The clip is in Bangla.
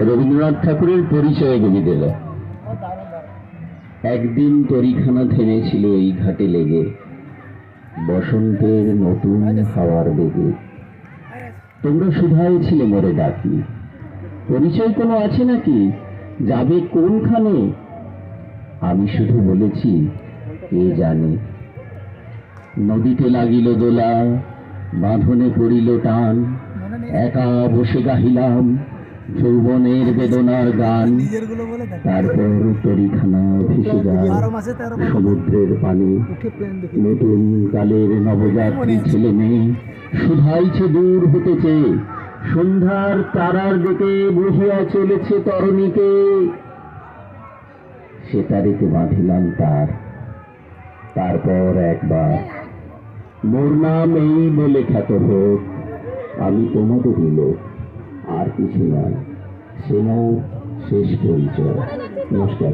রবীন্দ্রনাথ ঠাকুরের পরিচয় কবি দিল। একদিন তরিখানা থেমেছিল এই ঘাটে লেগে। বসন্তের নতুন হাওয়ার বেগে। তোমরা শুধাই ছিলে মোরে ডাকি। পরিচয় কোনো আছে নাকি? যাবে কোনখানে? আমি শুধু বলেছি, কে জানে। নদীতে লাগিল দোলা, বাঁধনে পড়িল টান, একা বসে গাহিলাম। যৌবনের বেদনার গান। তারপর তরিখানা ভেসে যায় সমুদ্রের পানি। নতুন কালের নবযাত্রী ছেলে মেয়ে শুধাইছে দূর হতেছে। সন্ধ্যার তারার দিকে বহিয়া চলেছে তরণীকে। সে তারিতে বাঁধিলাম তার। তারপর একবার মোর নাম এই বলে খ্যাত হোক আমি তোমাদেরই লোক। কিছু নয়। সে মোর শেষ পরিচয়। নমস্কার।